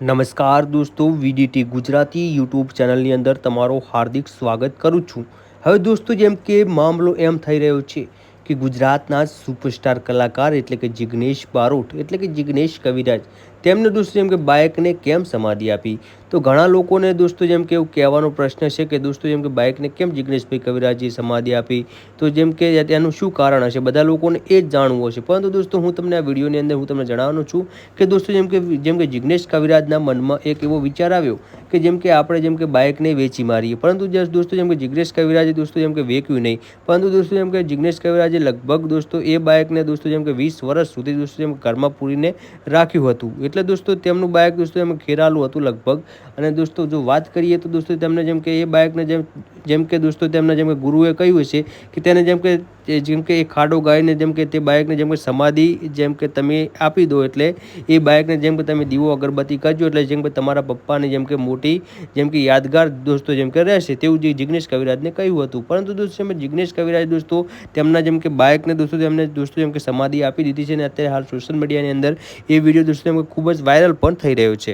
નમસ્કાર દોસ્તો, VDT Gujarati YouTube ચેનલની અંદર તમારો હાર્દિક સ્વાગત કરું છું. હવે દોસ્તો, જેમ કે મામલો એમ થઈ રહ્યો છે કે ગુજરાતના સુપરસ્ટાર કલાકાર એટલે કે જિગ્નેશ બારોટ, એટલે કે જિગ્નેશ કવિરાજ. તેમને દોસ્તો જેમ કે બાઇકને કેમ સમાધિ આપી? તો ઘણા લોકોને દોસ્તો જેમ કે એવું કહેવાનો પ્રશ્ન છે કે દોસ્તો જેમ કે બાઇકને કેમ જિગ્નેશભાઈ કવિરાજે સમાધિ આપી? તો જેમ કે તેનું શું કારણ હશે? બધા લોકોને એ જ જાણવું હશે. પરંતુ દોસ્તો, હું તમને આ વિડીયોની અંદર હું તમને જણાવવાનું છું કે દોસ્તો જેમ કે જેમ કે જિગ્નેશ કવિરાજના મનમાં એક એવો વિચાર આવ્યો કે જેમ કે આપણે જેમ કે બાઇકને વેચી મારીએ. પરંતુ જસ્ટ દોસ્તો જેમ કે જિગ્નેશ કવિરાજે દોસ્તો જેમ કે વેચ્યું નહીં. પરંતુ દોસ્તો જેમ કે જિગ્નેશ કવિરાજે લગભગ દોસ્તો એ બાઇકને દોસ્તો જેમ કે વીસ વર્ષ સુધી દોસ્તો જેમ ઘરમાં પૂરીને રાખ્યું હતું. એટલે દોસ્તો તેમનું બાઇક દોસ્તો એમ ખેરાલું હતું લગભગ. અને દોસ્તો જો વાત કરીએ તો દોસ્તો તેમને જેમ કે એ બાઇકને જેમ જેમ કે દોસ્તો તેમના જેમ કે ગુરુએ કહ્યું છે કે તેને જેમ કે જેમ કે એ ખાડો ગાઈને જેમ કે તે બાઇકને જેમ કે સમાધિ જેમ કે તમે આપી દો એટલે એ બાઇકને જેમ કે તમે દીવો અગરબત્તી કરજો એટલે જેમ કે તમારા પપ્પાની જેમ કે મોટી જેમ કે યાદગાર દોસ્તો જેમ કે રહેશે તેવું જે જિગ્નેશ કવિરાજને કહ્યું હતું પરંતુ દોસ્તો મેં જિગ્નેશ કવિરાજ દોસ્તો તેમના જેમ કે બાઇકને દોસ્તો તેમને દોસ્તો જેમ કે સમાધિ આપી દીધી છે અને અત્યારે હાલ સોશિયલ મીડિયાની અંદર એ વીડિયો દોસ્તો એમ ખૂબ જ વાયરલ પણ થઈ રહ્યો છે